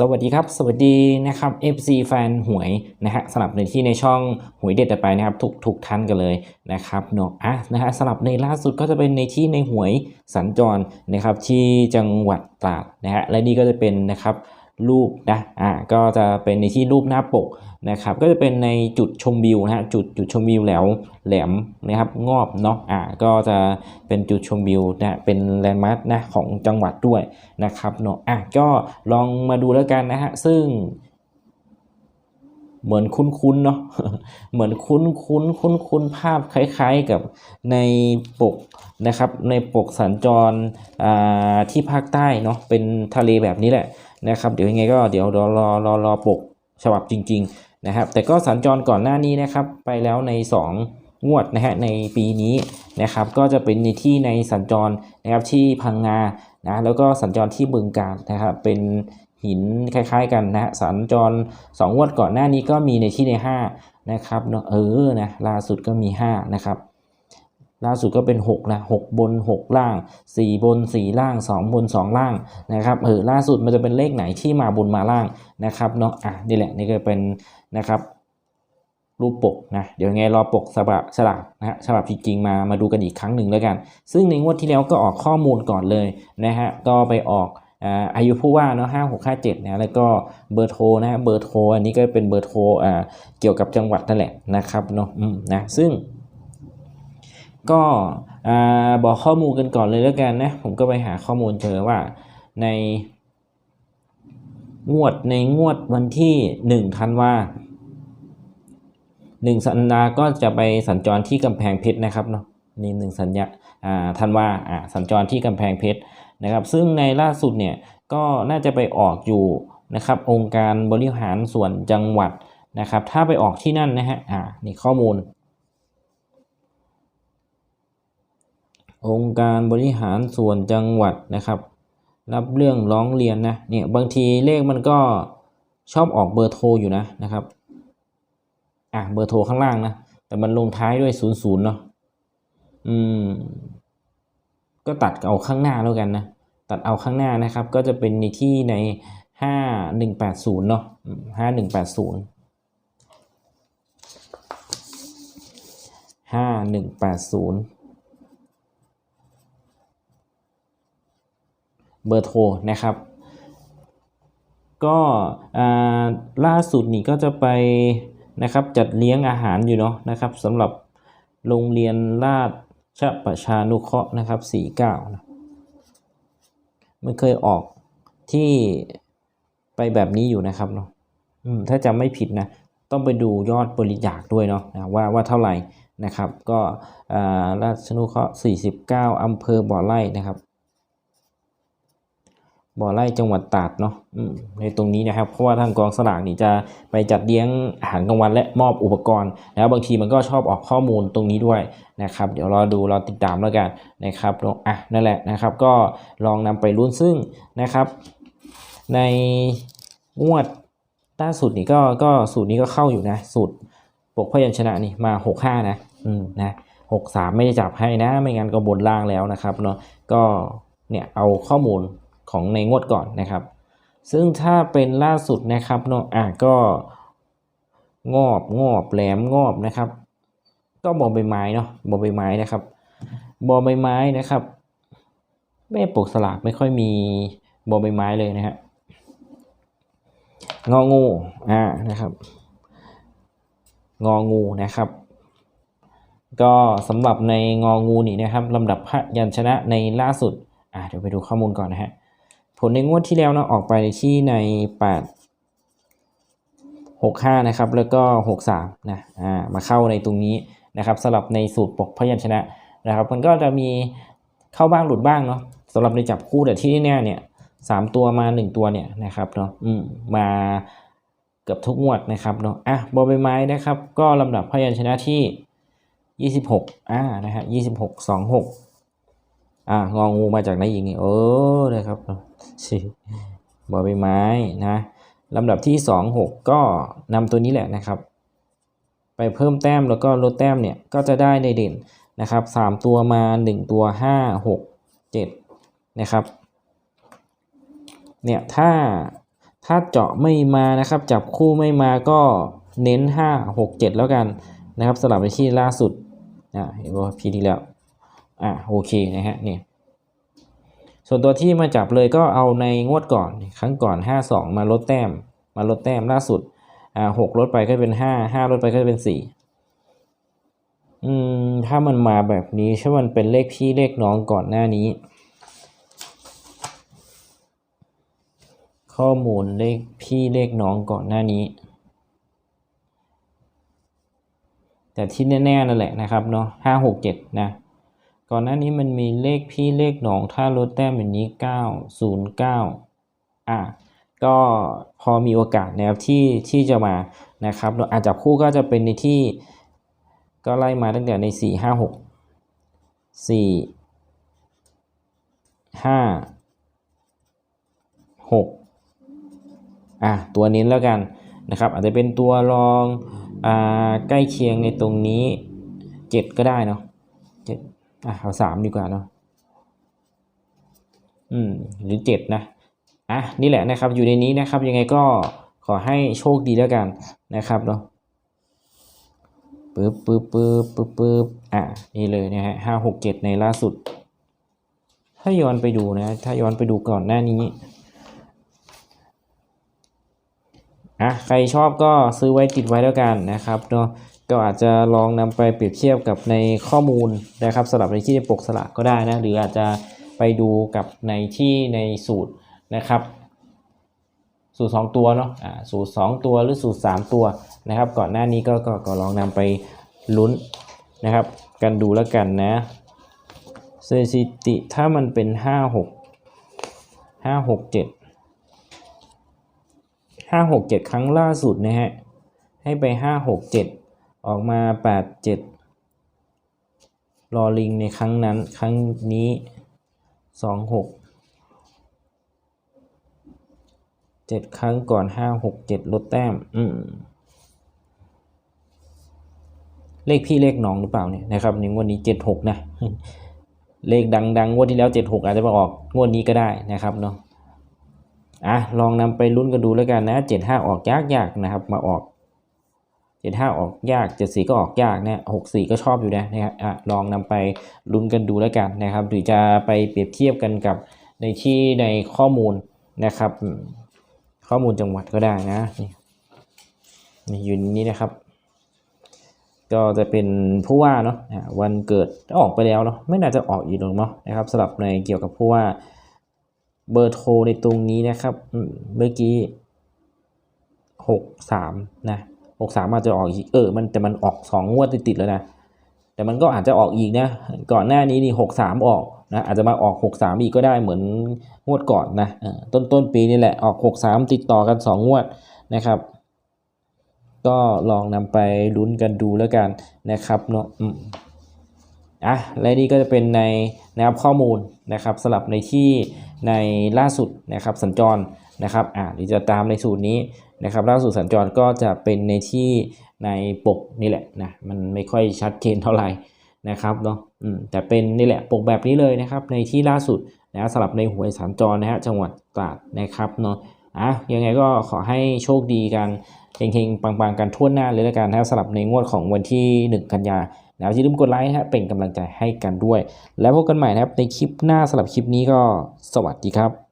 สวัสดีครับ สวัสดีนะครับ FC แฟนหวยนะฮะสลับในที่ในช่องหวยเด็ดต่อไปนะครับทุกทุกท่านกันเลยนะครับเนาะอะนะฮะสลับในล่าสุดก็จะเป็นในที่ในหวยสัญจรนะครับที่จังหวัดตราดนะฮะและนี่ก็จะเป็นนะครับ รูปนะอ่าก็จะเป็นในที่รูปหน้าปกนะครับ ก็จะเป็นในจุดชมวิวนะฮะจุดจุดชมวิวแหลวแหลมนะครับงอบเนาะอ่าก็จะเป็นจุดชมวิวนะเป็นแลนด์มาร์คนะของจังหวัดด้วยนะครับเนาะอะก็ลองมาดูแล้วกันนะฮะซึ่งเหมือนคุ้นๆเนาะ เหมือนคุ้นคุ้นคุ้นคุ้นๆภาพคล้าย ๆกับในปกนะครับ ในปกสัญจรอ่าที่ภาคใต้เนาะเป็นทะเลแบบนี้แหละ นะครับเดี๋ยวยังไงก็เดี๋ยวรอรอรอรอปกฉบับจริง ๆนะครับ แต่ก็สัญจรก่อนหน้านี้นะครับ ไปแล้วใน 2 งวดนะฮะในปีนี้นะครับ ก็จะเป็นในที่ในสัญจรนะครับที่พังงานะแล้วก็สัญจรที่บึงการนะครับเป็นหินคล้าย ๆ กันนะฮะสัญจรสองงวดก่อนหน้านี้ก็มีในที่ใน5นะครับเนอะเออนะล่าสุดก็มี5นะครับ ล่าสุดก็เป็น6นะ6บน 6 ล่าง 4 บน 4 ล่าง 2 บน 2 ล่างนะครับเออล่าสุดมันจะเป็นเลขไหนที่มาบนมาล่างนะครับเนาะอะนี่แหละนี่ก็เป็นนะครับรูปปกนะเดี๋ยวไงรอปกฉบับฉลากนะฮะฉบับจริงๆมามาดูกันอีกครั้งหนึ่งแล้วกัน ซึ่งในงวดที่แล้วก็ออกข้อมูลก่อนเลยนะฮะก็ไปออกอายุผู้ว่าเนาะห้าหกห้าเจ็ดนะแล้วก็เบอร์โทรนะเบอร์โทรอันนี้ก็เป็นเบอร์โทรอ่าเกี่ยวกับจังหวัดนั่นแหละนะครับเนาะนะซึ่ง ก็บอกข้อมูลกันก่อนเลยแล้วกันนะผมก็ไปหาข้อมูลเจอว่าในงวดในงวดวันที่หนึ่งธันวาหนึ่งสัญญาก็จะไปสัญจรที่กำแพงเพชรนะครับเนาะนี่หนึ่งสัญญาอ่าธันวาอ่าสัญจรที่กำแพงเพชรนะครับ ซึ่งในล่าสุดเนี่ยก็น่าจะไปออกอยู่นะครับองค์การบริหารส่วนจังหวัดนะครับ ถ้าไปออกที่นั่นนะฮะอ่านี่ข้อมูล องค์การบริหารส่วนจังหวัดนะครับ รับเรื่องร้องเรียนนะเนี่ยบางทีเลขมันก็ชอบออกเบอร์โทรอยู่นะนะครับอะเบอร์โทรข้างล่างนะแต่มันลงท้ายด้วย0ูนย์เนาะอืม ก็ตัดเอาข้างหน้าแล้วกันนะตัดเอาข้างหน้านะครับ ก็จะเป็นในที่ใน 5180 เนาะ5180 5180 เบอร์โทรนะครับ ก็ล่าสุดนี่ก็จะไปนะครับจัดเลี้ยงอาหารอยู่เนาะนะครับสำหรับโรงเรียนราชประชานุเคราะห์นะครับ49นะมันเคยออกที่ไปแบบนี้อยู่นะครับเนาะถ้าจำไม่ผิดนะต้องไปดูยอดบริจาคด้วยเนาะนะว่าว่าเท่าไหร่นะครับ ก็ราชนุเคราะห์49อำเภอบ่อไร่นะครับ บ่อไร่จังหวัดตราดเนาะในตรงนี้นะครับเพราะว่าทางกองสลากนี่จะไปจัดเลี้ยงอาหารกลางวันและมอบอุปกรณ์ แล้วบางทีมันก็ชอบออกข้อมูลตรงนี้ด้วยนะครับ เดี๋ยวรอดูรอติดตามแล้วกันนะครับอะนั่นแหละนะครับ ก็ลองนำไปรุ่นซึ่งนะครับ ในงวดล่าสุดนี่ก็ก็สูตรนี้ก็เข้าอยู่นะ สูตรปกพยัญชนะนี่มาหกห้านะ อืมนะหกสามไม่ได้จับให้นะ ไม่งั้นก็บนล่างแล้วนะครับเนาะก็เนี่ยเอาข้อมูล ของในงวดก่อนนะครับ ซึ่งถ้าเป็นล่าสุดนะครับเนาะอะก็งอบงอบแหลมงอบนะครับ ก็บอใบไม้เนาะบอใบไม้นะครับบอใบไม้นะครับ แม่ปกสลากไม่ค่อยมีบอใบไม้เลยนะฮะงองูอ่านะครับ งองูนะครับ ก็สำหรับในงองูนี่นะครับลำดับพยัญชนะในล่าสุดอ่าเดี๋ยวไปดูข้อมูลก่อนนะฮะ ผลในงวดที่แล้วเนะออกไปที่ใน 8 65 นะครับ แล้วก็ 63 นะอ่ามาเข้าในตรงนี้นะครับสำหรับในสูตรปกพยัญชนะนะครับ มันก็จะมีเข้าบ้างหลุดบ้างเนาะสำหรับในจับคู่แต่ที่แน่เนี่ยสามตัวมาหนึ่งตัวเนี่ยนะครับเนาะอืมมาเกือบทุกงวดนะครับเนาะอะบอใบไม้นะครับ ก็ลำดับพยัญชนะที่ 26อ่านะฮะ26 26 อ่างองูมาจากไหนอีกนี่เออนะครับบอใบไม้นะลำดับที่ 26 ก็นำตัวนี้แหละนะครับ ไปเพิ่มแต้มแล้วก็ลดแต้มเนี่ยก็จะได้ในเด่นนะครับสามตัวมาหนึ่งตัวห้าหกเจ็ดนะครับเนี่ยถ้าถ้าเจาะไม่มานะครับ จับคู่ไม่มาก็เน้น 5 6 7 แล้วกันนะครับสลับไปที่ล่าสุดอ่าเห็นว่าพีที่แล้ว อ่าโอเคนะฮะเนี่ยส่วนตัวที่มาจับเลยก็เอาในงวดก่อนครั้งก่อน 5 2 มาลดแต้ม มาลดแต้มล่าสุดอ่าหกลดไปก็เป็น 5 5ลดไปก็เป็น 4 อืมถ้ามันมาแบบนี้ใช่มันเป็นเลขพี่เลขน้องก่อนหน้านี้ ข้อมูลเลขพี่เลขน้องก่อนหน้านี้ แต่ที่แน่ๆนั่นแหละนะครับเนาะห้าหกเจ็ดนะ ก่อนหน้านี้มันมีเลขพี่เลขน้อง ถ้าลดแต้มแบบนี้เก้าศูนย์เก้าอะก็พอมีโอกาสนะครับที่ที่จะมานะครับอาจจะคู่ก็จะเป็นในที่ก็ไล่มาตั้งแต่ในสี่ห้าหกสี่ห้าหกอะ ตัวนี้แล้วกันนะครับ อาจจะเป็นตัวรองอ่าใกล้เคียงในตรงนี้เจ็ดก็ได้เนาะเจ็ด อะเอาสามดีกว่าเนาะอืมหรือเจ็ดนะอะนี่แหละนะครับอยู่ในนี้นะครับยังไงก็ขอให้โชคดีแล้วกันนะครับเนาะปึ๊บปึ๊บปึ๊บปึ๊บปึ๊บอะนี่เลยนะฮะห้าหกเจ็ดในล่าสุด ถ้าย้อนไปดูนะ ถ้าย้อนไปดูก่อนหน้านี้อะใครชอบก็ซื้อไว้ติดไว้แล้วกันนะครับเนาะ ก็อาจจะลองนำไปเปรียบเทียบกับในข้อมูลนะครับสลับในที่ในปกสลากก็ได้นะหรืออาจจะไปดูกับในที่ในสูตรนะครับ สูตร 2 ตัวเนาะอ่าสูตร 2 ตัวหรือสูตร 3 ตัวนะครับ ก่อนหน้านี้ก็ก็ก็ลองนำไปลุ้นนะครับ กันดูแล้วกันนะสถิติถ้ามันเป็น 5 6 5 6 7 5 6 7 ครั้งล่าสุดนะฮะให้ไป 5 6 7 ออกมา8 7รอลิงในครั้งนั้นครั้งนี้2 6เจ็ดครั้งก่อนห้าหกเจ็ดลดแต้ม อืม เลขพี่เลขน้องหรือเปล่าเนี่ยนะครับในงวดนี้เจ็ดหกนะเลขดังๆงวดที่แล้วเจ็ดหกอาจจะมาออกงวดนี้ก็ได้นะครับเนาะอะลองนำไปลุ้นกันดูแล้วกันนะเจ็ดห้าออกยากยากๆนะครับ มาออก เจ็ดห้าออกยากเจ็ดสี่ก็ออกยากนะหกสี่ก็ชอบอยู่นะนะครับอะลองนำไปลุ้นกันดูแล้วกันนะครับ หรือจะไปเปรียบเทียบกันกับในที่ในข้อมูลนะครับ ข้อมูลจังหวัดก็ได้นะนี่นี่อยู่นี้นะครับ ก็จะเป็นผู้ว่าเนาะวันเกิดออกไปแล้วเนาะไม่น่าจะออกอีกหรอกเนาะนะครับสำหรับในเกี่ยวกับผู้ว่าเบอร์โทรในตรงนี้นะครับเมื่อกี้หกสามนะ หกสามอาจจะออกอีกเออ มันแต่มันออกสองงวดติดๆแล้วนะ แต่มันก็อาจจะออกอีกนะ ก่อนหน้านี้นี่หกสามออกนะอาจจะมาออกหกสามอีกก็ได้เหมือนงวดก่อนนะต้นต้นปีนี่แหละออกหกสามติดต่อกันสองงวดนะครับก็ลองนำไปลุ้นกันดูแล้วกันนะครับเนาะอะและนี่ก็จะเป็นในนะครับข้อมูลนะครับสลับในที่ในล่าสุดนะครับสัญจรนะครับอ่าหรือจะตามในสูตรนี้ นะครับล่าสุดสัญจรก็จะเป็นในที่ในปกนี่แหละนะมันไม่ค่อยชัดเจนเท่าไหร่นะครับเนาะแต่เป็นนี่แหละปกแบบนี้เลยนะครับ ในที่ล่าสุดนะสลับในหวยสัญจรนะฮะจังหวัดตราดนะครับเนาะอะยังไงก็ขอให้โชคดีกันเฮงๆปังๆกันทั่วหน้าเลยล้วกันนะครับสำหรับในงวดของวันที่ 1 กันยาแล้วอย่าลืมกดไลค์นะฮะเป็นกำลังใจให้กันด้วย แล้วพบกันใหม่นะครับในคลิปหน้าสำหรับคลิปนี้ก็สวัสดีครับ